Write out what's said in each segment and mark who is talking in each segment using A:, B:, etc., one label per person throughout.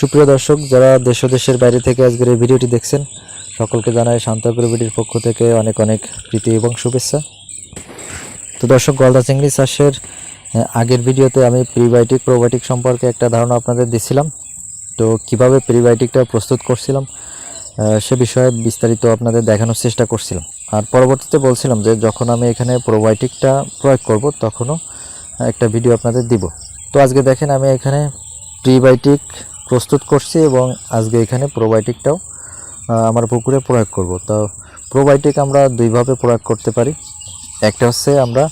A: সুপ্রিয় দর্শক, যারা দেশ দেশের বাইরে থেকে আজকের এই ভিডিওটি দেখছেন, সকলকে জানাই শান্তাগ্রবিডির পক্ষ থেকে অনেক অনেক প্রীতি এবং শুভেচ্ছা। তো দর্শক, গলদা চিংড়ি চাষের আগের ভিডিওতে আমি প্রিবায়োটিক প্রোবায়োটিক সম্পর্কে একটা ধারণা আপনাদের দিছিলাম। তো কীভাবে প্রিবায়োটিকটা প্রস্তুত করছিলাম সে বিষয়ে বিস্তারিত আপনাদের দেখানোর চেষ্টা করছিলাম। আর পরবর্তীতে বলছিলাম যে, যখন আমি এখানে প্রোবায়োটিকটা প্রয়োগ করব, তখনও একটা ভিডিও আপনাদের দিব। তো আজকে দেখেন আমি এখানে প্রিবায়োটিক প্রস্তুত করছি এবং আজকে এখানে প্রোবায়োটিকটাও আমার পুকুরে প্রয়োগ করব। তো প্রোবায়োটিক আমরা দুইভাবে প্রয়োগ করতে পারি। একটা হচ্ছে আমরা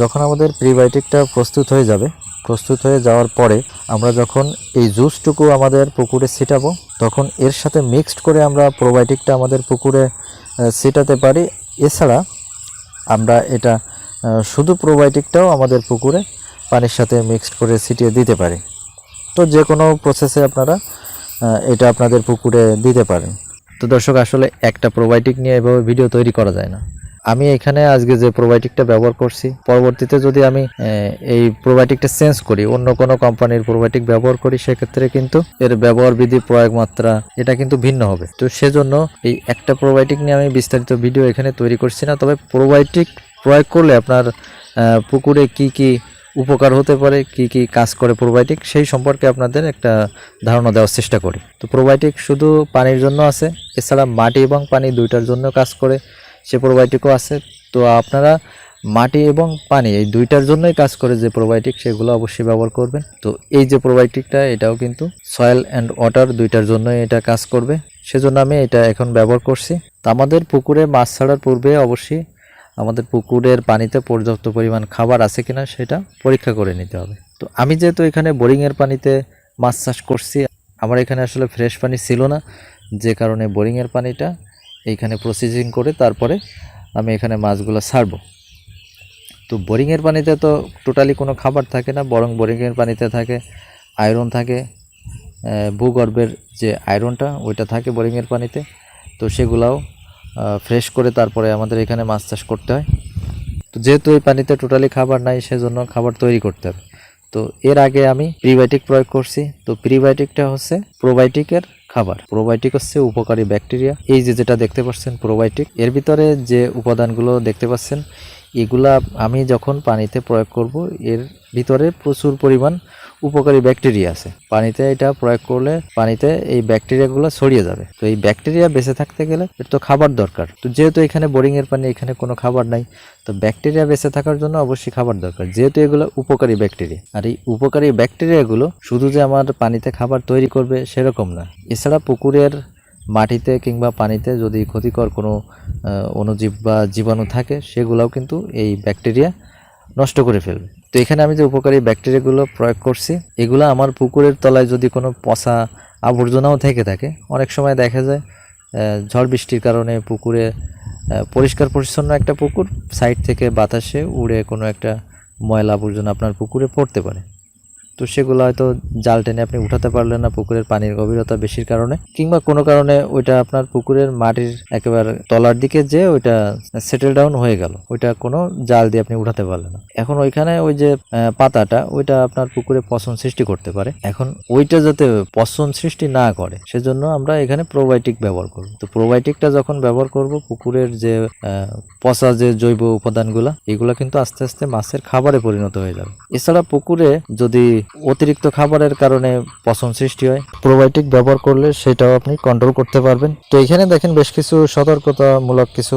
A: যখন আমাদের প্রিবায়োটিকটা প্রস্তুত হয়ে যাবে, প্রস্তুত হয়ে যাওয়ার পরে আমরা যখন এই জুসটুকু আমাদের পুকুরে ছিটাবো, তখন এর সাথে মিক্সড করে আমরা প্রোবায়োটিকটা আমাদের পুকুরে ছিটাতে পারি। এছাড়া আমরা এটা শুধু প্রোবায়োটিকটাও আমাদের পুকুরে পানির সাথে মিক্সড করে ছিটিয়ে দিতে পারি। তো যে কোনো প্রসেসে আপনারা এটা আপনাদের পুকুরে দিতে পারেন। তো দর্শক, আসলে একটা প্রোবায়োটিক নিয়ে এভাবে ভিডিও তৈরি করা যায় না। আমি এখানে আজকে যে প্রোবায়োটিকটা ব্যবহার করছি, পরবর্তীতে যদি আমি এই প্রোবায়োটিকটা চেঞ্জ করি, অন্য কোনো কোম্পানির প্রোবায়োটিক ব্যবহার করি, সেক্ষেত্রে কিন্তু এর ব্যবহার বিধি, প্রয়োগ মাত্রা, এটা কিন্তু ভিন্ন হবে। তো সেজন্য এই একটা প্রোবায়োটিক নিয়ে আমি বিস্তারিত ভিডিও এখানে তৈরি করছি না, তবে প্রোবায়োটিক প্রয়োগ করলে আপনার পুকুরে কি কি উপকার হতে পারে, কি কি কাজ করে প্রোবায়োটিক সেই সম্পর্কে আপনাদের একটা ধারণা দেওয়ার চেষ্টা করি। তো প্রোবায়োটিক শুধু পানির জন্য আছে, এছাড়া মাটি এবং পানি দুইটার জন্য কাজ করে, সে প্রোবায়োটিকও আছে। তো আপনারা মাটি এবং পানি এই দুইটার জন্যই কাজ করে যে প্রোবায়োটিক সেগুলো অবশ্যই ব্যবহার করবেন। তো এই যে প্রোবায়োটিকটা এটাও কিন্তু সয়েল অ্যান্ড ওয়াটার দুইটার জন্যই এটা কাজ করবে। সেজন্য আমি এটা এখন ব্যবহার করছি। তো আমাদের পুকুরে মাছ ছাড়ার পূর্বে অবশ্যই আমাদের পুকুরের পানিতে পর্যাপ্ত পরিমাণ খাবার আছে কিনা সেটা পরীক্ষা করে নিতে হবে। তো আমি যেহেতু এখানে বোরিংয়ের পানিতে মাছ চাষ করছি, আমার এখানে আসলে ফ্রেশ পানি ছিল না, যে কারণে বোরিংয়ের পানিটা এইখানে প্রসেসিং করে তারপরে আমি এখানে মাছগুলো ছাড়বো। তো বোরিংয়ের পানিতে তো টোটালি কোনো খাবার থাকে না, বরং বোরিংয়ের পানিতে থাকে আয়রন থাকে ভূগর্ভের যে আয়রনটা ওইটা থাকে বোরিংয়ের পানিতে। তো সেগুলাও ফ্রেশ করে তারপরে আমাদের এখানে মাছ চাষ করতে হয়। তো যেহেতু এই পানিতে টোটালি খাবার নাই, সেজন্য খাবার তৈরি করতে হবে। তো এর আগে আমি প্রিবায়োটিক প্রয়োগ করছি। তো প্রিবায়োটিকটা হচ্ছে প্রোবায়োটিকের খাবার। প্রোবায়োটিক হচ্ছে উপকারী ব্যাকটেরিয়া এই যে যেটা দেখতে পাচ্ছেন প্রোবায়োটিক এর ভিতরে যে উপাদানগুলো দেখতে পাচ্ছেন, এগুলা আমি যখন পানিতে প্রয়োগ করব, এর ভিতরে প্রচুর পরিমাণ উপকারী ব্যাকটেরিয়া আছে। পানিতে এটা প্রয়োগ করলে পানিতে এই ব্যাকটেরিয়াগুলো ছড়িয়ে যাবে। তো এই ব্যাকটেরিয়া বেঁচে থাকতে গেলে এর তো খাবার দরকার। তো যেহেতু এখানে বোরিং এর পানি, এখানে কোনো খাবার নাই, তো ব্যাকটেরিয়া বেঁচে থাকার জন্য অবশ্যই খাবার দরকার। যেহেতু এগুলো উপকারী ব্যাকটেরিয়া। আর এই উপকারী ব্যাকটেরিয়াগুলো শুধু যে আমার পানিতে খাবার তৈরি করবে সেরকম না। এছাড়া পুকুরের মাটিতে কিংবা পানিতে যদি ক্ষতিকর কোনো অণুজীব বা জীবাণু থাকে, সেগুলোও কিন্তু এই ব্যাকটেরিয়া নষ্ট করে ফেলবে। তো এখানে আমি যে উপকারী ব্যাকটেরিয়াগুলো প্রয়োগ করছি, এগুলো আমার পুকুরের তলায় যদি কোনো পচা আবর্জনাও থেকে থাকে, অনেক সময় দেখা যায় ঝড় বৃষ্টির কারণে পুকুরে পরিষ্কার পরিচ্ছন্ন একটা পুকুর সাইড থেকে বাতাসে উড়ে কোনো একটা ময়লা আবর্জনা আপনার পুকুরে পড়তে পারে। তো সেগুলো হয়তো জাল টেনে আপনি উঠাতে পারলেন না পুকুরের পানির গভীরতা বেশির কারণে, কিংবা কোনো কারণে ওইটা আপনার পুকুরের মাটির একেবারে তলার দিকে যে ওইটা সেটেল ডাউন হয়ে গেল, ওইটা কোনো জাল দিয়ে আপনি উঠাতে পারলেন না। এখন ওইখানে ওই যে পাতাটা, ওইটা আপনার পুকুরে পচন সৃষ্টি করতে পারে। এখন ওইটা যাতে পচন সৃষ্টি না করে, সেজন্য আমরা এখানে প্রোবায়োটিক ব্যবহার করব। তো প্রোবায়োটিকটা যখন ব্যবহার করব, পুকুরের যে পচা যে জৈব উপাদানগুলো, এগুলো কিন্তু আস্তে আস্তে মাছের খাবারে পরিণত হয়ে যাবে। এছাড়া পুকুরে যদি অতিরিক্ত খাবারের কারণে পচন সৃষ্টি হয়। প্রোবায়োটিক ব্যবহার করলে সেটাও আপনি কন্ট্রোল করতে পারবেন। তো এখানে দেখেন বেশ কিছু সতর্কতামূলক কিছু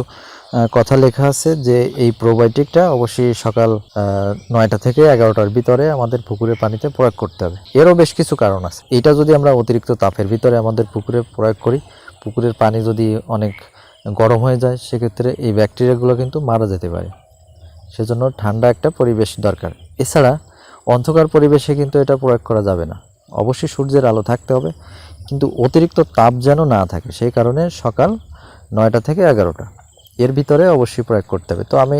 A: কথা লেখা আছে যে এই প্রোবায়োটিকটা অবশ্যই সকাল নয়টা থেকে এগারোটার ভিতরে আমাদের পুকুরের পানিতে প্রয়োগ করতে হবে। এরও বেশ কিছু কারণ আছে। এটা যদি আমরা অতিরিক্ত তাপের ভিতরে আমাদের পুকুরে প্রয়োগ করি, পুকুরের পানি যদি অনেক গরম হয়ে যায়, সেক্ষেত্রে এই ব্যাকটেরিয়াগুলো কিন্তু মারা যেতে পারে। সেজন্য ঠান্ডা একটা পরিবেশ দরকার। এছাড়া অন্ধকার পরিবেশে কিন্তু এটা প্রয়োগ করা যাবে না। অবশ্যই সূর্যের আলো থাকতে হবে, কিন্তু অতিরিক্ত তাপ যেন না থাকে, সেই কারণে সকাল নয়টা থেকে এগারোটা। এর ভিতরে অবশ্যই প্রয়োগ করতে হবে। তো আমি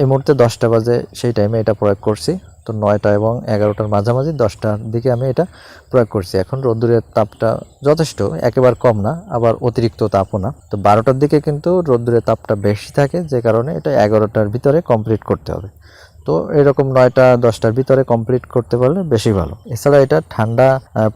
A: এই মুহূর্তে দশটা বাজে, সেই টাইমে এটা প্রয়োগ করছি। তো নয়টা এবং এগারোটার মাঝামাঝি দশটার দিকে আমি এটা প্রয়োগ করছি। এখন রোদ্দুরের তাপটা যথেষ্ট, একেবারে কম না, আবার অতিরিক্ত তাপও না। তো বারোটার দিকে কিন্তু রোদ্দুরের তাপটা বেশি থাকে, যে কারণে এটা এগারোটার ভিতরে কমপ্লিট করতে হবে। তো এরকম নয়টা, দশটার ভিতরে কমপ্লিট করতে পারলে বেশি ভালো। এছাড়া এটা ঠান্ডা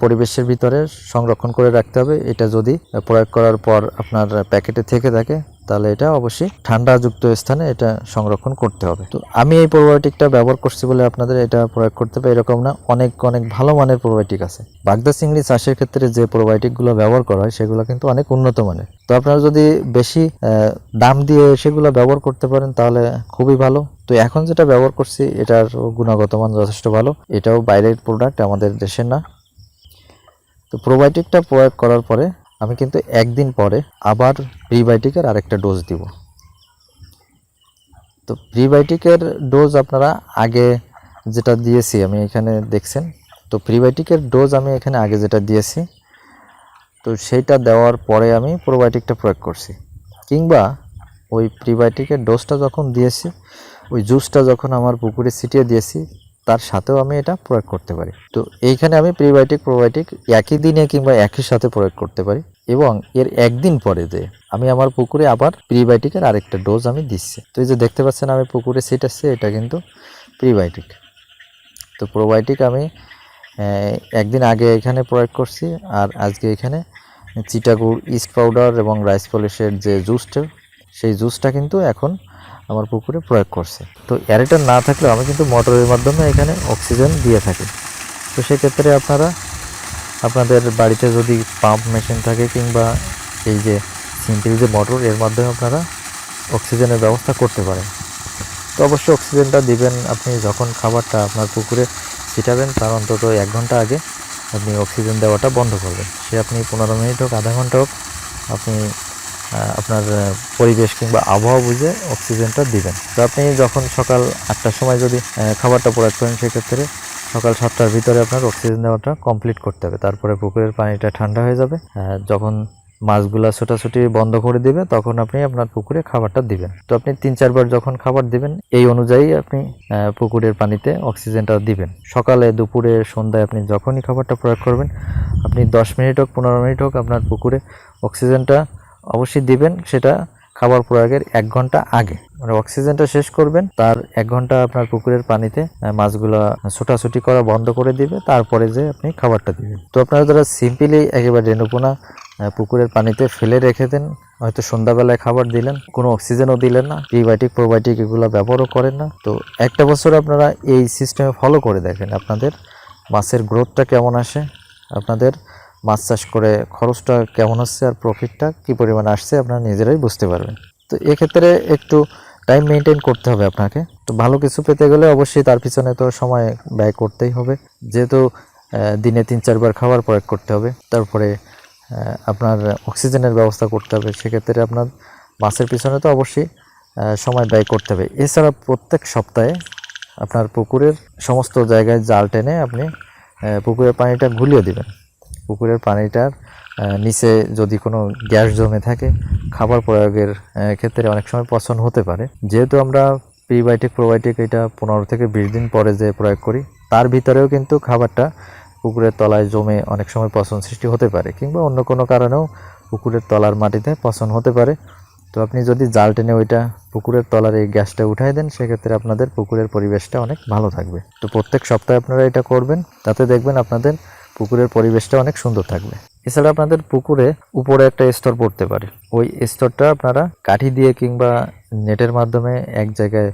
A: পরিবেশের ভিতরে সংরক্ষণ করে রাখতে হবে। এটা যদি প্রয়োগ করার পর আপনার প্যাকেটে থেকে থাকে তাহলে এটা অবশ্যই ঠান্ডাযুক্ত স্থানে এটা সংরক্ষণ করতে হবে। তো আমি এই প্রোবায়োটিকটা ব্যবহার করছি বলে আপনাদের এটা প্রয়োগ করতে হবে, এরকম না। অনেক অনেক ভালো মানের প্রোবায়োটিক আছে। বাগদা চিংড়ি চাষের ক্ষেত্রে যে প্রোবায়োটিকগুলো ব্যবহার করা হয়, সেগুলো কিন্তু অনেক উন্নত মানের। তো আপনারা যদি বেশি দাম দিয়ে সেগুলো ব্যবহার করতে পারেন, তাহলে খুবই ভালো। তো এখন যেটা ব্যবহার করছি, এটার গুণগত মান যথেষ্ট ভালো। এটাও বাইরের প্রোডাক্ট আমাদের দেশের না। তো প্রোবায়োটিকটা প্রয়োগ করার পরে আমি কিন্তু একদিন পরে আবার প্রিবায়োটিকের আরেকটা ডোজ দিব। তো প্রিবায়োটিকের ডোজ আপনারা আগে যেটা দিয়েছি, আমি এখানে দেখছেন, তো প্রিবায়োটিকের ডোজ আমি এখানে আগে যেটা দিয়েছি, তো সেইটা দেওয়ার পরে আমি প্রোবায়োটিকটা প্রয়োগ করছি। কিংবা ওই প্রিবায়োটিকের ডোজটা যখন দিয়েছি, ওই জুসটা যখন আমার পুকুরে ছিটিয়ে দিয়েছি, তার সাথেও আমি এটা প্রয়োগ করতে পারি। তো এইখানে আমি প্রিবায়োটিক প্রোবায়োটিক একই দিনে কিংবা একই সাথে প্রয়োগ করতে পারি। এবং এর একদিন পরে যে আমি আমার পুকুরে আবার প্রিবায়োটিকের আরেকটা ডোজ আমি দিচ্ছি। তো এই যে দেখতে পাচ্ছেন আমি পুকুরে ছিটাচ্ছি এটা কিন্তু প্রিবায়োটিক তো প্রোবায়োটিক আমি একদিন আগে এখানে প্রয়োগ করছি আর আজকে এখানে চিটাগুড় ইস্ট পাউডার এবং রাইস পলিশের যে জুসটা সেই জুসটা কিন্তু এখন আমার পুকুরে প্রয়োগ করছে। তো অ্যারেটার না থাকলেও আমি কিন্তু মোটরের মাধ্যমে এখানে অক্সিজেন দিয়ে থাকি। তো সেক্ষেত্রে আপনারা আপনাদের বাড়িতে যদি পাম্প মেশিন থাকে কিংবা এই যে সিম্পল যে মোটর এর মাধ্যমে আপনারা অক্সিজেনের ব্যবস্থা করতে পারেন। তো অবশ্যই অক্সিজেনটা দিবেন। আপনি যখন খাবারটা আপনার পুকুরে ছিটাবেন, তার অন্তত এক ঘণ্টা আগে আপনি অক্সিজেন দেওয়াটা বন্ধ করবেন। সে আপনি পনেরো মিনিট হোক, আধা ঘণ্টা হোক, আপনি আপনার পরিবেশ কিংবা আবহাওয়া বুঝে অক্সিজেনটা দিবেন। তো আপনি যখন সকাল আটটার সময় যদি খাবারটা প্রয়োগ করেন, সেক্ষেত্রে সকাল সাতটার ভিতরে আপনার অক্সিজেন দেওয়াটা কমপ্লিট করতে হবে। তারপরে পুকুরের পানিটা ঠান্ডা হয়ে যাবে। যখন মাছগুলা ছোটাছুটি বন্ধ করে দিবে, তখন আপনি আপনার পুকুরে খাবারটা দিবেন। তো আপনি তিন চারবার যখন খাবার দিবেন, এই অনুযায়ী আপনি পুকুরের পানিতে অক্সিজেনটা দিবেন। সকালে, দুপুরে, সন্ধ্যায় আপনি যখনই খাবারটা প্রয়োগ করবেন, আপনি দশ মিনিট হোক, পনেরো মিনিট হোক আপনার পুকুরে অক্সিজেনটা অবশ্যই দিবেন। সেটা খাবার প্রয়োগের এক ঘণ্টা আগে। মানে অক্সিজেনটা শেষ করবেন, তার এক ঘণ্টা আপনার পুকুরের পানিতে মাছগুলো ছোটাছুটি করা বন্ধ করে দিবে, তারপরে যে আপনি খাবারটা দিবেন। তো আপনারা যারা সিম্পলি একেবারে রেণুপোনা পুকুরের পানিতে ফেলে রেখে দেন, হয়তো সন্ধ্যাবেলায় খাবার দিলেন, কোনো অক্সিজেনও দিলেন না, প্রিবায়োটিক, প্রোবায়োটিক এগুলো ব্যবহারও করেন না। তো একটা বছর আপনারা এই সিস্টেমে ফলো করে দেখেন আপনাদের মাছের গ্রোথটা কেমন আসে, আপনাদের মাছ চাষ করে খরচটা কেমন হচ্ছে আর প্রফিটটা কী পরিমাণ আসছে, আপনারা নিজেরাই বুঝতে পারবেন। তো এক্ষেত্রে একটু টাইম মেনটেন করতে হবে আপনাকে। তো ভালো কিছু পেতে গেলে অবশ্যই তার পিছনে তো সময় ব্যয় করতেই হবে। যেহেতু দিনে তিন চারবার খাবার প্রয়োগ করতে হবে। তারপরে আপনার অক্সিজেনের ব্যবস্থা করতে হবে। সেক্ষেত্রে আপনার মাছের পিছনে তো অবশ্যই সময় ব্যয় করতে হবে। এছাড়া প্রত্যেক সপ্তাহে আপনার পুকুরের সমস্ত জায়গায় জাল টেনে আপনি পুকুরের পানিটা ঘুলিয়ে দিবেন। পুকুরের পানিটার নিচে যদি কোনো গ্যাস জমে থাকে, খাবার প্রয়োগের ক্ষেত্রে অনেক সময় পছন্দ হতে পারে। যেহেতু আমরা প্রিবায়োটিক প্রোবায়োটিক এটা পনেরো থেকে বিশ দিন পরে যে প্রয়োগ করি, তার ভিতরেও কিন্তু খাবারটা পুকুরের তলায় জমে অনেক সময় পছন্দ সৃষ্টি হতে পারে, কিংবা অন্য কোনো কারণেও পুকুরের তলার মাটিতে পছন্দ হতে পারে। তো আপনি যদি জাল টেনে ওইটা পুকুরের তলার এই গ্যাসটা উঠাই দেন, সেক্ষেত্রে আপনাদের পুকুরের পরিবেশটা অনেক ভালো থাকবে। তো প্রত্যেক সপ্তাহে আপনারা এটা করবেন, তাতে দেখবেন আপনাদের পুকুরের পরিবেশটা অনেক সুন্দর থাকবে। এছাড়া আপনাদের পুকুরে উপরে একটা স্তর পড়তে পারে। ওই স্তরটা আপনারা কাঠি দিয়ে কিংবা নেটের মাধ্যমে এক জায়গায়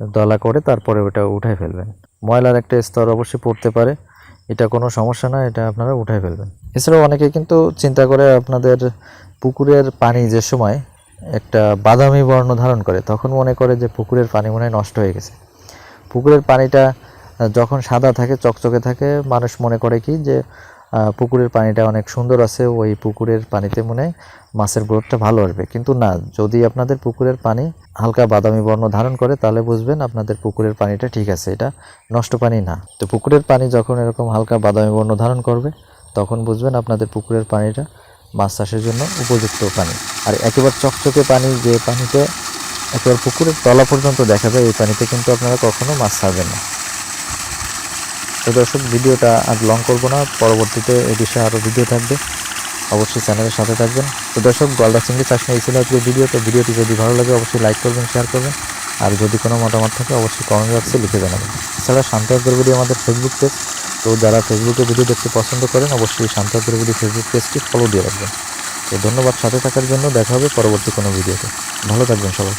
A: দলা করে তারপরে ওটা উঠাই ফেলবেন। ময়লার একটা স্তর অবশ্যই পড়তে পারে। এটা কোনো সমস্যা না, এটা আপনারা উঠাই ফেলবেন। এছাড়াও অনেকে কিন্তু চিন্তা করে আপনাদের পুকুরের পানি যে সময় একটা বাদামি বর্ণ ধারণ করে, তখন মনে করে যে পুকুরের পানি মনে হয় নষ্ট হয়ে গেছে। পুকুরের পানিটা যখন সাদা থাকে, চকচকে থাকে, মানুষ মনে করে কি যে পুকুরের পানিটা অনেক সুন্দর আছে, ওই পুকুরের পানিতে মনে মাছের গ্রোথটা ভালো আসবে। কিন্তু না, যদি আপনাদের পুকুরের পানি হালকা বাদামি বর্ণ ধারণ করে, তাহলে বুঝবেন আপনাদের পুকুরের পানিটা ঠিক আছে, এটা নষ্ট পানি না। তো পুকুরের পানি যখন এরকম হালকা বাদামি বর্ণ ধারণ করবে, তখন বুঝবেন আপনাদের পুকুরের পানিটা মাছ চাষের জন্য উপযুক্ত পানি। আর একেবারে চকচকে পানি, যে পানিতে একেবারে পুকুরের তলা পর্যন্ত দেখা যায়, এই পানিতে কিন্তু আপনারা কখনো মাছ ছাড়বেন না। তো দর্শক, ভিডিওটা আর লং করব না। পরবর্তীতে এই বিষয়ে আরও ভিডিও থাকবে। অবশ্যই চ্যানেলের সাথে থাকবেন। তো দর্শক, গলদা চিংড়ি চাষ নিয়ে ছিল আজকে ভিডিও তো ভিডিওটি যদি ভালো লাগে, অবশ্যই লাইক করবেন শেয়ার করবেন। আর যদি কোনো মতামত থাকে, অবশ্যই কমেন্ট বক্সে লিখে জানাবেন। এছাড়া শান্ত অগ্রগতি আমাদের ফেসবুক পেজ তো যারা ফেসবুকে ভিডিও দেখতে পছন্দ করেন, অবশ্যই শান্ত অগ্রগতি ফেসবুক পেজটি ফলো দিয়ে রাখবেন। তো ধন্যবাদ সাথে থাকার জন্য। দেখা হবে পরবর্তী কোনো ভিডিওতে ভালো থাকবেন সবাই।